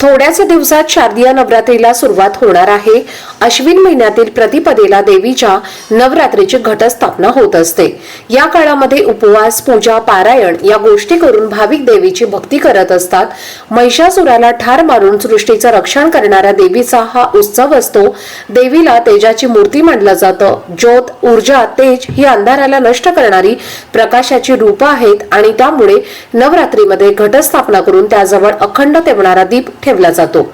थोड्याच दिवसात शारदीय नवरात्रीला सुरुवात होणार आहे. अश्विन महिन्यातील प्रतिपदेला देवीच्या नवरात्रीची घटस्थापना होत असते. या काळामध्ये उपवास पूजा पारायण या गोष्टी करून भाविक देवीची भक्ती करत असतात. महिषासुराला ठार मारून सृष्टीचं रक्षण करणाऱ्या देवीचा हा उत्सव असतो. देवीला तेजाची मूर्ती मानलं जातं. ज्योत ऊर्जा तेज ही अंधाराला नष्ट करणारी प्रकाशाची रूपं आहेत आणि त्यामुळे नवरात्रीमध्ये घटस्थापना करून त्याजवळ अखंड तेवणारा दीप ठेवला जातो.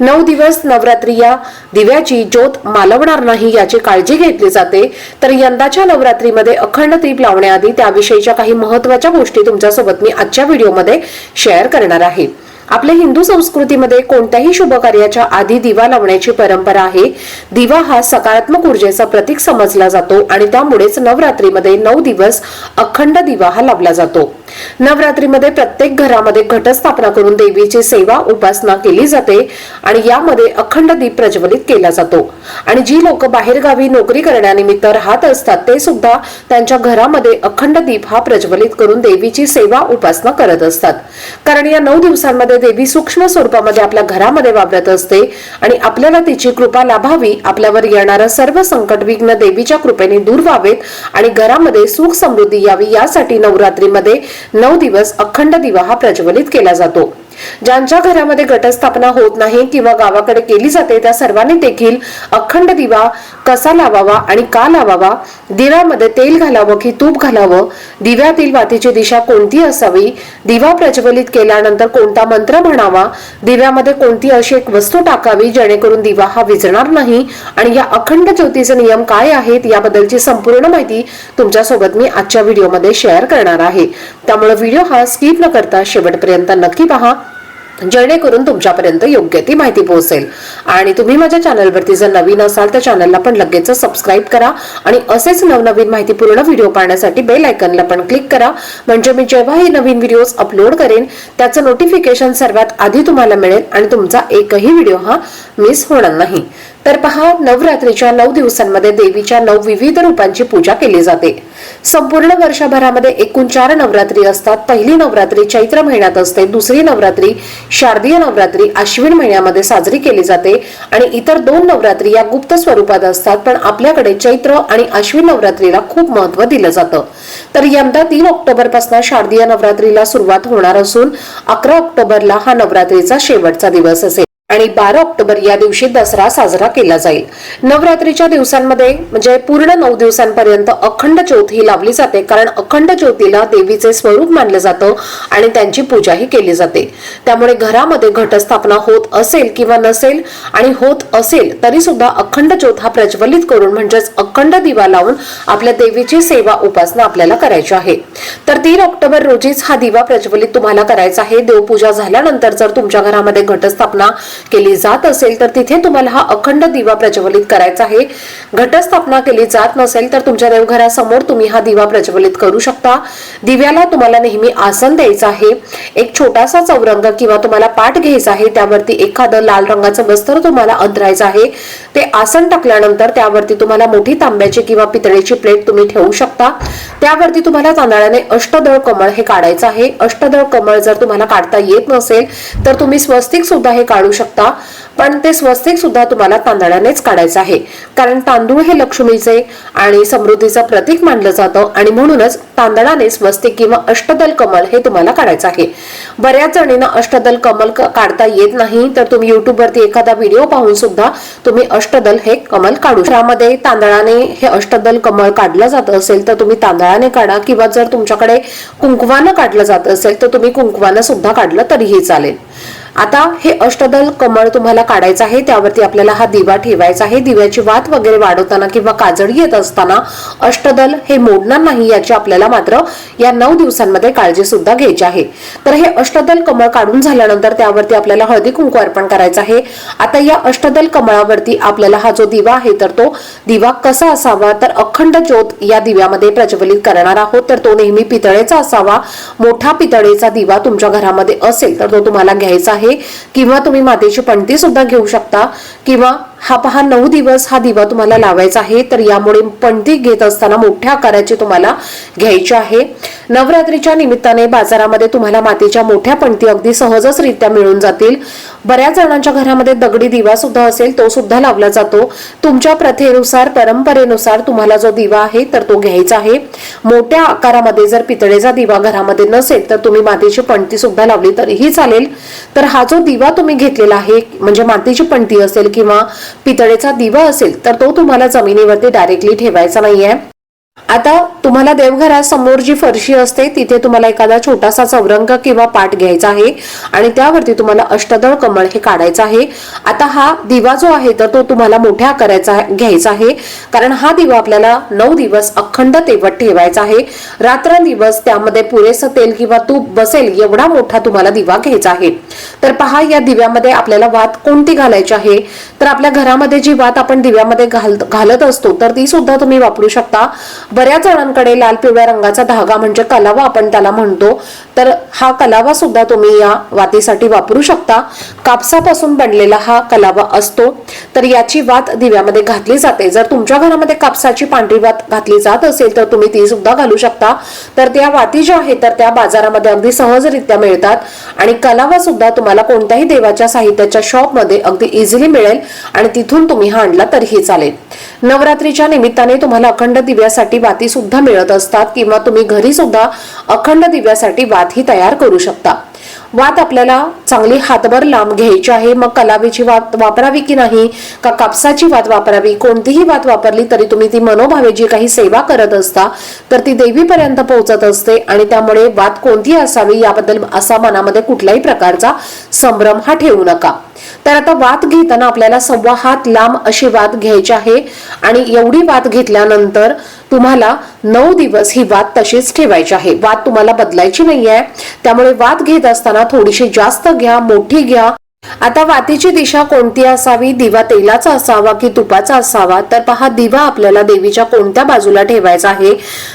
नऊ दिवस नवरात्री या दिव्याची ज्योत मालवणार नाही याची काळजी घेतली जाते. तर यंदाच्या नवरात्रीमध्ये अखंड दीप लावण्याआधी त्याविषयीच्या काही महत्त्वाच्या गोष्टी तुमच्यासोबत मी आजच्या व्हिडिओमध्ये शेअर करणार आहे. आपल्या हिंदू संस्कृतीमध्ये कोणत्याही शुभ कार्याच्या आधी दिवा लावण्याची परंपरा आहे. दिवा हा सकारात्मक ऊर्जेचा प्रतीक समजला जातो आणि त्यामुळेच नवरात्रीमध्ये नऊ दिवस अखंड दिवा हा लावला जातो. नवरात्रीमध्ये प्रत्येक घरामध्ये घटस्थापना करून देवीची सेवा उपासना केली जाते आणि यामध्ये अखंड दीप प्रज्वलित केला जातो. आणि जी लोक बाहेरगावी नोकरी करण्यानिमित्त राहत असतात ते सुद्धा त्यांच्या घरामध्ये अखंड दीप हा प्रज्वलित करून देवीची सेवा उपासना करत असतात. कारण या नऊ दिवसांमध्ये देवी सूक्ष्म स्वरूपामध्ये आपल्या घरामध्ये वावरत असते आणि आपल्याला तिची कृपा लाभावी आपल्यावर येणारा सर्व संकट विघ्न देवीच्या कृपेने दूर व्हावेत आणि घरामध्ये सुख समृद्धी यावी यासाठी नवरात्रीमध्ये नऊ दिवस अखंड दिवा हा प्रज्वलित केला जातो. ज्यांच्या घरामध्ये घटस्थापना होत नाही किंवा गावाकडे केली जाते त्या सर्वांनी देखील अखंड दिवा कसा लावावा आणि का लावावा? दिव्यामध्ये तेल घालावं की तूप घालावं? दिव्यातील वातीची दिशा कोणती असावी? दिवा प्रज्वलित केल्यानंतर कोणता मंत्र म्हणावा? दिव्यामध्ये कोणती अशी एक वस्तू टाकावी जेणेकरून दिवा हा विझणार नाही? आणि या अखंड ज्योतीचे नियम काय आहेत याबद्दलची संपूर्ण माहिती तुमच्यासोबत मी आजच्या व्हिडिओमध्ये शेअर करणार आहे. त्यामुळे व्हिडिओ हा स्किप न करता शेवटपर्यंत नक्की पहा. जेणेकरून तुमच्यापर्यंत योग्य ती माहिती पोहोचेल. आणि तुम्ही माझ्या चॅनलवरती जर नवीन असाल तर चॅनलला पण लगेच सबस्क्राईब करा आणि असेच नवनवीन माहिती पूर्ण व्हिडिओ पाहण्यासाठी बेल आयकनला पण क्लिक करा. म्हणजे मी जेव्हाही नवीन व्हिडिओज अपलोड करेन त्याचं नोटिफिकेशन सर्वात आधी तुम्हाला मिळेल आणि तुमचा एकही व्हिडिओ हा मिस होणार नाही. तर पहा नवरात्रीच्या नऊ दिवसांमध्ये देवीच्या नऊ विविध रूपांची पूजा केली जाते. संपूर्ण वर्षभरामध्ये एकूण चार नवरात्री असतात. पहिली नवरात्री चैत्र महिन्यात असते. दुसरी नवरात्री शारदीय नवरात्री अश्विन महिन्यामध्ये साजरी केली जाते. आणि इतर दोन नवरात्री या गुप्त स्वरूपात असतात पण आपल्याकडे चैत्र आणि अश्विन नवरात्रीला खूप महत्त्व दिलं जातं. तर यंदा तीन ऑक्टोबरपासून शारदीय नवरात्रीला सुरुवात होणार असून अकरा ऑक्टोबरला हा नवरात्रीचा शेवटचा दिवस असेल. आणि बारा ऑक्टोबर या दिवशी दसरा साजरा केला जाईल. नवरात्रीच्या दिवसांमध्ये म्हणजे पूर्ण नऊ दिवसांपर्यंत अखंड ज्योत ही लावली जाते. कारण अखंड ज्योतीला देवीचे स्वरूप मानलं जातं आणि त्यांची पूजाही केली जाते. त्यामुळे घरामध्ये घटस्थापना होत असेल किंवा नसेल आणि होत असेल तरी सुद्धा अखंड ज्योत हा प्रज्वलित करून म्हणजेच अखंड दिवा लावून आपल्या देवीची सेवा उपासना आपल्याला करायची आहे. तर तीन ऑक्टोबर रोजीच हा दिवा प्रज्वलित तुम्हाला करायचा आहे. देवपूजा झाल्यानंतर जर तुमच्या घरामध्ये घटस्थापना केली जात असेल तर तिथे तुम्हाला हा अखंड दिवा प्रज्वलित करायचा आहे. घटस्थापना केली जात नसेल तर तुमच्या देवघरासमोर तुम्ही हा दिवा प्रज्वलित करू शकता. दिव्याला तुम्हाला नेहमी आसन द्यायचं आहे. एक छोटासा चौरंग किंवा तुम्हाला पाठ घ्यायचा आहे त्यावरती एखादं लाल रंगाचं वस्त्र तुम्हाला अंतरायचं आहे. ते आसन टाकल्यानंतर त्यावरती तुम्हाला मोठी तांब्याची किंवा पितळेची प्लेट तुम्ही ठेवू शकता. त्यावरती तुम्हाला तांदळाने अष्टदळ कमळ हे काढायचं आहे. अष्टदळ कमळ जर तुम्हाला काढता येत नसेल तर तुम्ही स्वस्तिक सुद्धा हे काढू शकता. पण ते स्वस्तिक सुद्धा तुम्हाला तांदळानेच काढायचं आहे. कारण तांदूळ हे लक्ष्मीचे आणि समृद्धीचं प्रतीक मानलं जातं आणि म्हणूनच तांदळाने स्वस्तिक किंवा अष्टदल कमल हे तुम्हाला काढायचं आहे. बऱ्याच जणींना अष्टदल कमल काढता येत नाही तर तुम्ही युट्यूबवरती एखादा व्हिडिओ पाहून सुद्धा तुम्ही अष्टदल हे कमल काढू त्यामध्ये तांदळाने हे अष्टदल कमळ काढलं जात असेल तर तुम्ही तांदळाने काढा. किंवा जर तुमच्याकडे कुंकवानं काढलं जात असेल तर तुम्ही कुंकवानं सुद्धा काढलं तरीही चालेल. आता हे अष्टदल कमळ तुम्हाला काढायचं आहे त्यावरती आपल्याला हा दिवा ठेवायचा आहे. दिव्याची वात वगैरे वाढवताना किंवा काजळी येत असताना अष्टदल हे मोडणार नाही याची आपल्याला मात्र या नऊ दिवसांमध्ये काळजी सुद्धा घ्यायची आहे. तर हे अष्टदल कमळ काढून झाल्यानंतर त्यावरती आपल्याला हळदी कुंकू अर्पण करायचं आहे. आता या अष्टदल कमळावरती आपल्याला हा जो दिवा आहे तर तो दिवा कसा असावा? तर अखंड ज्योत या दिव्यामध्ये प्रज्वलित करणार आहोत. तर तो नेहमी पितळेचा असावा. मोठा पितळेचा दिवा तुमच्या घरामध्ये असेल तर तो तुम्हाला घ्यायचा आहे. किंवा तुम्ही मातीची पणती सुद्धा घेऊ शकता. किंवा हा पहा नऊ दिवस हा दिवा तुम्हाला लावायचा आहे. तर यामुळे पणती घेत असताना मोठ्या आकाराची तुम्हाला घ्यायची आहे. नवरात्रीच्या निमित्ताने बाजारामध्ये तुम्हाला मातीच्या मोठ्या पणती अगदी सहजच रित्या मिळून जातील. बऱ्याच जणांच्या घरामध्ये दगडी दिवा सुद्धा असेल तो सुद्धा लावला जातो. तुमच्या प्रथेनुसार परंपरेनुसार तुम्हाला जो दिवा आहे तर तो घ्यायचा आहे. मोठ्या आकारामध्ये जर पितळेचा दिवा घरामध्ये नसेल तर तुम्ही मातीची पणती सुद्धा लावली तरीही चालेल. तर हा जो दिवा तुम्ही घेतलेला आहे म्हणजे मातीची पणती असेल किंवा पितळेचा दिवा असेल तर तो तुम्हाला जमिनीवरती डायरेक्टली ठेवायचा नाहीये. आता तुम्हाला देवघरासमोर जी फरशी असते तिथे तुम्हाला एखादा छोटासा चौरंग किंवा पाट घ्यायचा आहे आणि त्यावरती तुम्हाला अष्टदळ कमळ हे काढायचं आहे. आता हा दिवा जो आहे तर तो तुम्हाला मोठ्या आकाराचा घ्यायचा आहे. कारण हा दिवा आपल्याला नऊ दिवस अखंड तेवत ठेवायचा आहे. रात्रंदिवस त्यामध्ये पुरेसं तेल किंवा तूप बसेल एवढा मोठा तुम्हाला दिवा घ्यायचा आहे. तर पहा या दिव्यामध्ये आपल्याला वात कोणती घालायची आहे? तर आपल्या घरामध्ये जी वात आपण दिव्यामध्ये घालत असतो तर ती सुद्धा तुम्ही वापरू शकता. बऱ्याच जणांकडे लाल पिवळ्या रंगाचा धागा म्हणजे कलावा आपण त्याला म्हणतो. तर हा कलावा सुद्धा तुम्ही या वातीसाठी वापरू शकता. कापसापासून बनलेला हा कलावा असतो. तर याची वात दिव्यामध्ये घातली जाते. जर तुमच्या घरामध्ये कापसाची पांढरी वात घातली जात असेल तर तुम्ही ती सुद्धा घालू शकता. तर त्या वाती ज्या आहेत तर त्या बाजारामध्ये अगदी सहजरित्या मिळतात. आणि कलावा सुद्धा तुम्हाला कोणत्याही देवाच्या साहित्याच्या शॉपमध्ये अगदी इझिली मिळेल. आणि तिथून तुम्ही हा आणला तरीही चालेल. नवरात्रीच्या निमित्ताने तुम्हाला अखंड दिव्यासाठी वाती सुद्धा मिळत असतात किंवा तुम्ही घरी सुद्धा अखंड दिव्यासाठी वात ही तयार करू शकता. वात आपल्याला चांगली हातभर लांब घ्यायची आहे. मग कलावीची वात वापरावी की नाही? का कापसाची वात वापरावी? कोणतीही वात वापरली तरी तुम्ही ती मनोभावे जी काही सेवा करत असता तर ती देवीपर्यंत पोहोचत असते आणि त्यामुळे वात कोणती असावी याबद्दल असा मनामध्ये कुठल्याही प्रकारचा संभ्रम हा ठेवू नका. तर आता वात घेताना आपल्याला सव्वा हात लांब अशी वात घ्यायची आहे. आणि एवढी वात घेतल्यानंतर तुम्हाला नऊ दिवस ही वात तशीच ठेवायची आहे. वात तुम्हाला बदलायची नाहीये. त्यामुळे वात घेत असताना थोडीशी जास्त घ्या मोठी घ्या. आता वातीची दिशा कोणती असावी? दिवा तेलाचा असावा की तुपाचा असावा? तर पहा दिवा आपल्याला देवीच्या कोणत्या बाजूला ठेवायचा आहे?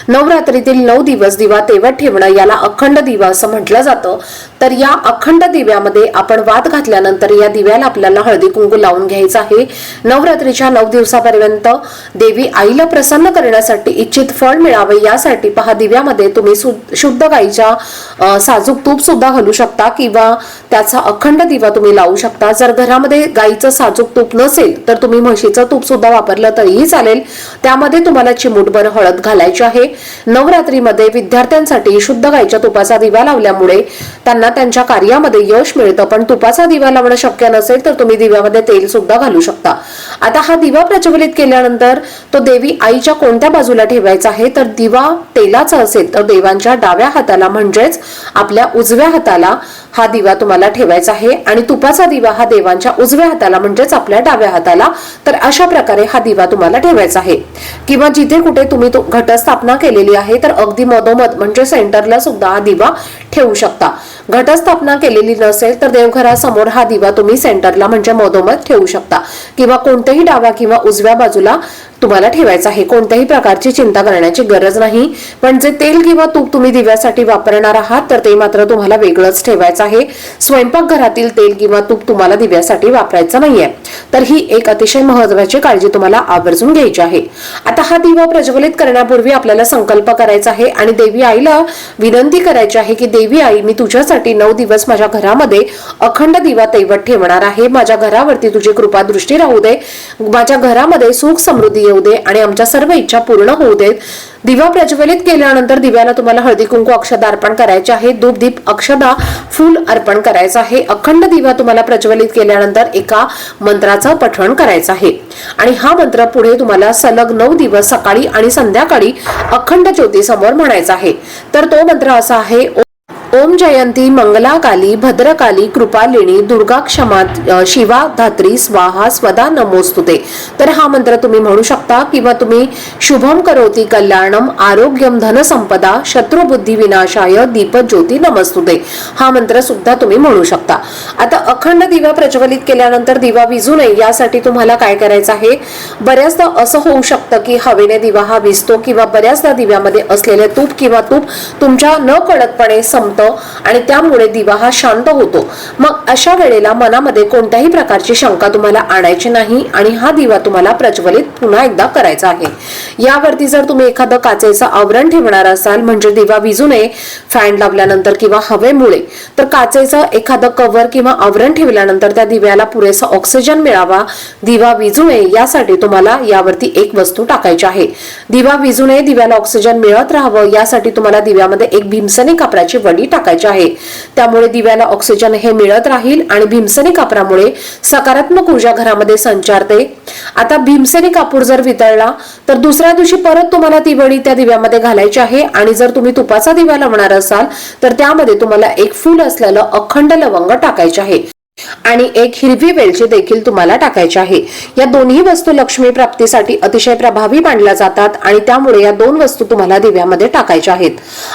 नवरात्रीतील नऊ दिवस दिवा तेवत ठेवणं याला अखंड दिवा असं म्हटलं जातं. तर या अखंड दिव्यामध्ये आपण वात घातल्यानंतर या दिव्याला आपल्याला हळदी कुंकू लावून घ्यायचं आहे. नवरात्रीच्या नऊ दिवसापर्यंत देवी आईला प्रसन्न करण्यासाठी इच्छित फळ मिळावे. यासाठी पहा दिव्यामध्ये तुम्ही शुद्ध गाईच्या साजूक तूप सुद्धा घालू शकता किंवा त्याचा अखंड दिवा तुम्ही लावू शकता. जर घरामध्ये गाईचं साजूक तूप नसेल तर तुम्ही म्हशीचं तूप सुद्धा वापरलं तरीही चालेल. त्यामध्ये तुम्हाला चिमूटभर हळद घालायची आहे. नवरात्रीमध्ये विद्यार्थ्यांसाठी शुद्ध गाईच्या तुपाचा दिवा लावल्यामुळे त्यांना त्यांच्या कार्यामध्ये यश मिळतं. पण तुपाचा दिवा लावणं शक्य नसेल तर तुम्ही दिव्यामध्ये तेल सुद्धा घालू शकता. आता हा दिवा प्रज्वलित केल्यानंतर तो देवी आईच्या कोणत्या बाजूला ठेवायचा आहे? तर दिवा तेलाचा असेल तर देवांच्या डाव्या हाताला म्हणजेच आपल्या उजव्या हाताला हा दिवा तुम्हाला ठेवायचा आहे. आणि तुपाचा दिवा हा देवांच्या उजव्या हाताला म्हणजेच आपल्या डाव्या हाताला. तर अशा प्रकारे हा दिवा तुम्हाला ठेवायचा आहे. किंवा जिथे कुठे तुम्ही तो घटस्थापना केलेली आहे तर अगदी मधोमध म्हणजे सेंटरला सुद्धा हा दिवा ठेवू शकता. घटस्थापना केलेली नसेल तर देवघरासमोर हा दिवा तुम्ही सेंटरला म्हणजे मधोमध ठेवू शकता. किंवा कोणत्याही डाव्या किंवा उजव्या बाजूला तुम्हाला ठेवायचं आहे. कोणत्याही प्रकारची चिंता करण्याची गरज नाही. पण जे तेल किंवा तूप तुम्ही दिव्यासाठी वापरणार आहात तर ते मात्र तुम्हाला वेगळंच ठेवायचं आहे. स्वयंपाकघरातील तेल किंवा तूप तुम्हाला दिव्यासाठी वापरायचं नाहीये. तर ही एक अतिशय महत्वाची काळजी तुम्हाला आवर्जून घ्यायची आहे. आता हा दिवा प्रज्वलित करण्यापूर्वी आपल्याला संकल्प करायचा आहे आणि देवी आईला विनंती करायची आहे की देवी आई मी तुझ्यासाठी नऊ दिवस माझ्या घरामध्ये अखंड दिवा तैवत ठेवणार आहे. माझ्या घरावरती तुझी कृपा दृष्टी राहू दे. माझ्या घरामध्ये सुख समृद्धी येऊ दे आणि आमच्या सर्व इच्छा पूर्ण होऊ देत. दिवा प्रज्वलित केल्यानंतर दिव्याला तुम्हाला हळदी कुंकू अक्षदा अर्पण करायचे आहे. धूप दीप अक्षदा फुल अर्पण करायचं आहे. अखंड दिवा तुम्हाला प्रज्वलित केल्यानंतर एका मंत्राचं पठण करायचं आहे. आणि हा मंत्र पुढे तुम्हाला सलग नऊ दिवस सकाळी आणि संध्याकाळी अखंड ज्योती समोर म्हणायचा आहे. तर तो मंत्र असा आहे ओम जयंती मंगलाकाली भद्रकाली कृपालिणी दुर्गा क्षमा शिवा धात्री स्वाहा स्वदा नमोस्तुते. तर हा मंत्र तुम्ही म्हणू शकता किंवा तुम्ही शुभम करोती कल्याणम आरोग्यम धनसंपदा शत्रुबुद्धी विनाशाय दीप ज्योती नमस्तुते. हा मंत्र सुद्धा तुम्ही म्हणू शकता. आता अखंड दिवा प्रज्वलित केल्यानंतर दिवा विजू नये यासाठी तुम्हाला काय करायचं आहे? बऱ्याचदा असं होऊ शकतं की हवेने दिवा हा विजतो किंवा बऱ्याचदा दिव्यामध्ये असलेले तूप किंवा तूप तुमच्या न कळतपणे संपतं आणि त्यामुळे दिवा हा शांत होतो. मग अशा वेळेला मनामध्ये कोणत्याही प्रकारची शंका तुम्हाला आणायची नाही आणि हा दिवा तुम्हाला प्रज्वलित पुन्हा एकदा करायचा आहे. यावरती जर तुम्ही एखादं काचेचं आवरण ठेवणार असाल म्हणजे दिवा विजू नये फॅन लावल्यानंतर किंवा हवेमुळे तर काचेचं एखादं कव्हर किंवा आवरण ठेवल्यानंतर त्या दिव्याला पुरेसा ऑक्सिजन मिळावा. दिवा विजू नये यासाठी तुम्हाला यावरती एक वस्तू टाकायची आहे. दिवा विजू नये दिव्याला ऑक्सिजन मिळत राहावं यासाठी तुम्हाला दिव्यामध्ये एक भीमसनी कापराची वडी टाकायचे आहे. त्यामुळे दिव्याला ऑक्सिजन हे मिळत राहील आणि भीमसनी कापरामुळे सकारात्मक ऊर्जा घरामध्ये संचारते. आता भीमसेनी कापूर जर वितळला तर दुसऱ्या दिवशी परत तुम्हाला ती वडी त्या दिव्यामध्ये घालायची आहे आणि जर तुम्ही तुपाचा दिवा लावणार असाल तर त्यामध्ये तुम्हाला एक फूल असलेलं अखंड लवंग टाकायचे आहे. आणि एक हिरवी वेलची देखील तुम्हाला टाकायची आहे. या दोन्ही वस्तू लक्ष्मी प्राप्तीसाठी अतिशय प्रभावी मानल्या जातात आणि त्यामुळे या दोन वस्तू तुम्हाला दिव्यामध्ये टाकायच्या आहेत.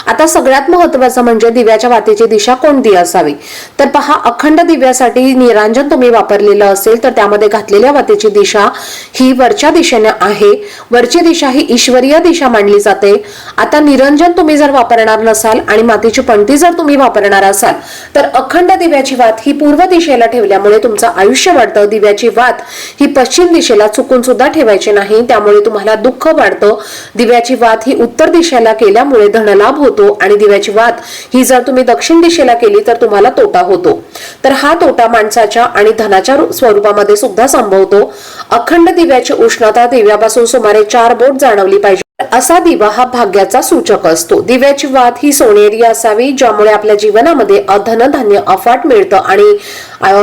आता सगळ्यात महत्वाचं म्हणजे दिव्याच्या वातीची दिशा कोणती असावी? तर पहा अखंड दिव्यासाठी निरांजन तुम्ही वापरलेलं असेल तर त्यामध्ये घातलेल्या वातीची दिशा ही वरच्या दिशेने आहे. वरची दिशा ही ईश्वरीय दिशा मानली जाते. आता निरंजन तुम्ही जर वापरणार नसाल आणि मातीची पणती जर तुम्ही वापरणार असाल तर अखंड दिव्याची वात ही पूर्व दिशेला ठेवल्यामुळे तुमचं आयुष्य वाढतं दिव्याची वात ही पश्चिम दिशेला चुकून सुद्धा ठेवायची नाही त्यामुळे तुम्हाला दुःख वाढतं. दिव्याची वात ही उत्तर दिशेला केल्यामुळे धनलाभ होतो आणि दिव्याची वात ही जर तुम्ही दक्षिण दिशेला केली तर तुम्हाला तोटा होतो. तर हा तोटा माणसाच्या आणि धनाच्या स्वरूपामध्ये सुद्धा संभवतो. अखंड दिव्याची उष्णता दिव्यापासून सुमारे चार बोट जाणवली पाहिजे. असा दिवा हा भाग्याचा सूचक असतो. दिव्याची वात ही सोनेरी असावी ज्यामुळे आपल्या जीवनामध्ये धनधान्य अफाट मिळतं आणि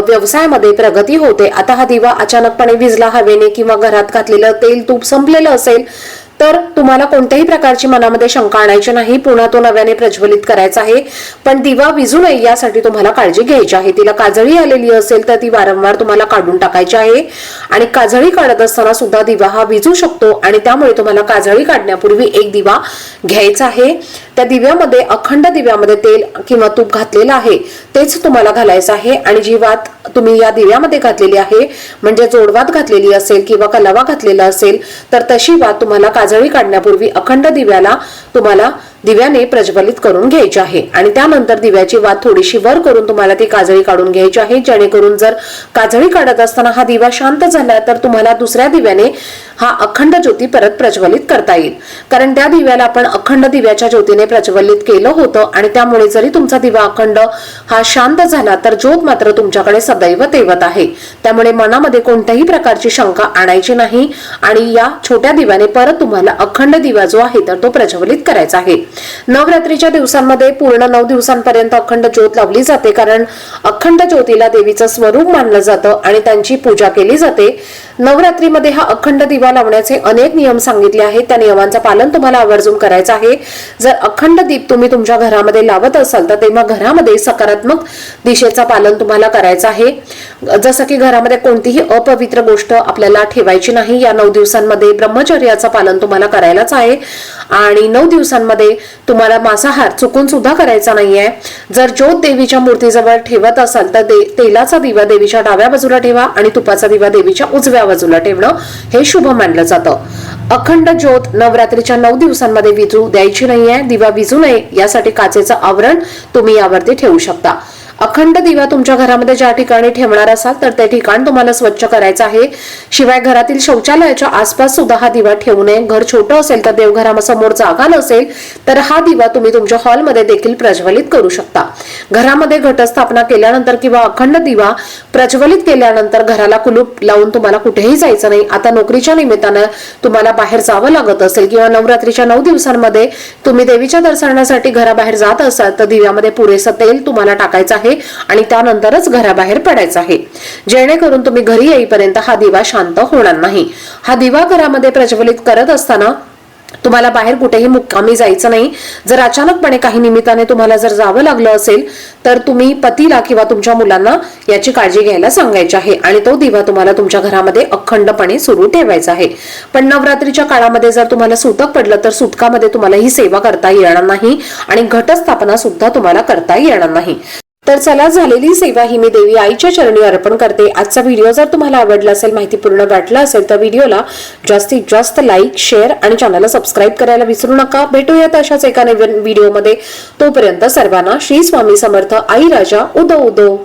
व्यवसायामध्ये प्रगती होते. आता हा दिवा अचानकपणे विजला हवेने किंवा घरात घातलेलं तेल तूप संपलेलं असेल तर तुम्हाला कोणत्याही प्रकारची मनामध्ये शंका आणायची नाही. पुन्हा तो नव्याने प्रज्वलित करायचा आहे. पण दिवा विजू नये यासाठी तुम्हाला काळजी घ्यायची आहे. तिला काजळी आलेली असेल तर ती वारंवार तुम्हाला काढून टाकायची आहे. आणि काजळी काढत असताना सुद्धा दिवा हा विजू शकतो आणि त्यामुळे तुम्हाला काजळी काढण्यापूर्वी एक दिवा घ्यायचा आहे. त्या दिव्यामध्ये अखंड दिव्यामध्ये तेल किंवा तूप घातलेलं आहे तेच तुम्हाला घालायचं आहे. आणि जी वात तुम्ही या दिव्यामध्ये घातलेली आहे म्हणजे जोडवात घातलेली असेल किंवा कलावा घातलेला असेल तर तशी वात तुम्हाला काजळी काढण्यापूर्वी अखंड दिव्याला तुम्हाला दिव्याने प्रज्वलित करून घ्यायची आहे. आणि त्यानंतर दिव्याची वात थोडीशी वर करून तुम्हाला ती काजळी काढून घ्यायची आहे. जेणेकरून जर काजळी काढत असताना हा दिवा शांत झाला तर तुम्हाला दुसऱ्या दिव्याने हा अखंड ज्योती परत प्रज्वलित करता येईल. कारण त्या दिव्याला आपण अखंड दिव्याच्या ज्योतीने प्रज्वलित केलं होतं आणि त्यामुळे जरी तुमचा दिवा अखंड हा शांत झाला तर ज्योत मात्र तुमच्याकडे सदैव तेवत आहे. त्यामुळे मनामध्ये कोणत्याही प्रकारची शंका आणायची नाही आणि या छोट्या दिव्याने परत तुम्हाला अखंड दिवा जो आहे तर तो प्रज्वलित करायचा आहे. नवरात्रीच्या दिवसांमध्ये पूर्ण नऊ दिवसांपर्यंत अखंड ज्योत लावली जाते कारण अखंड ज्योतीला देवीचं स्वरूप मानलं जातं आणि त्यांची पूजा केली जाते. नवरात्रीमध्ये हा अखंड दिवा लावण्याचे अनेक नियम सांगितले आहेत. त्या नियमांचं पालन तुम्हाला आवर्जून करायचं आहे. जर अखंड दीप तुम्ही तुमच्या घरामध्ये लावत असाल तर तेव्हा घरामध्ये सकारात्मक दिशेचा पालन तुम्हाला करायचं आहे. जसं की घरामध्ये कोणतीही अपवित्र गोष्ट आपल्याला ठेवायची नाही या नऊ दिवसांमध्ये ब्रह्मचर्याचं पालन तुम्हाला करायलाच आहे. आणि नऊ दिवसांमध्ये तुम्हाला मांसाहार चुकून सुद्धा करायचा नाहीये. जर ज्योत देवीच्या मूर्तीजवळ ठेवत असाल तर दे- तेलाचा दिवा देवीच्या डाव्या बाजूला ठेवा आणि तुपाचा दिवा देवीच्या उजव्या बाजूला ठेवणं हे शुभ मानलं जातं. अखंड ज्योत नवरात्रीच्या नऊ दिवसांमध्ये विजू द्यायची नाहीये दिवा विजू नये यासाठी काचेचं आवरण तुम्ही यावरती ठेवू शकता. अखंड दिवा तुमच्या घरामध्ये ज्या ठिकाणी ठेवणार असाल तर ते ठिकाण तुम्हाला स्वच्छ करायचं आहे. शिवाय घरातील शौचालयाच्या आसपास सुद्धा हा दिवा ठेवू नये. घर छोटं असेल तर देवघरासमोर जागा नसेल तर हा दिवा तुम्ही तुमच्या हॉलमध्ये देखील प्रज्वलित करू शकता. घरामध्ये घटस्थापना केल्यानंतर किंवा अखंड दिवा प्रज्वलित केल्यानंतर घराला कुलूप लावून तुम्हाला कुठेही जायचं नाही. आता नोकरीच्या निमित्तानं तुम्हाला बाहेर जावं लागत असेल किंवा नवरात्रीच्या नऊ दिवसांमध्ये तुम्ही देवीच्या दर्शनासाठी घराबाहेर जात असाल तर दिव्यामध्ये पुरेसं तेल तुम्हाला टाकायचं आहे. आणि त्यानंतरच घराबाहेर पडायचं आहे. जेणेकरून तुम्ही घरी येईपर्यंत हा दिवा शांत होणार नाही. हा दिवा घरामध्ये प्रज्वलित करत असताना तुम्हाला बाहेर कुठेही मुक्कामी जायचं नाही. जर अचानकपणे काही निमित्ताने तुम्हाला जर जावं लागलं असेल तर तुम्ही पतीला किंवा तुमच्या मुलांना याची काळजी घ्यायला सांगायची आहे आणि तो दिवा तुम्हाला तुमच्या घरामध्ये अखंडपणे सुरू ठेवायचा आहे. पण नवरात्रीच्या काळामध्ये जर तुम्हाला सुतक पडलं तर सुतकामध्ये तुम्हाला ही सेवा करता येणार नाही आणि घटस्थापना सुद्धा तुम्हाला करता येणार नाही. तर चला झालेली सेवा ही मी देवी आईच्या चरणी अर्पण करते. आजचा व्हिडिओ जर तुम्हाला आवडला असेल माहितीपूर्ण वाटला असेल तर व्हिडिओला जास्तीत जास्त लाईक शेअर आणि चॅनलला सबस्क्राईब करायला विसरू नका. भेटूयात अशाच एका नवीन व्हिडिओमध्ये तोपर्यंत सर्वांना श्री स्वामी समर्थ आई राजा उदो उदो.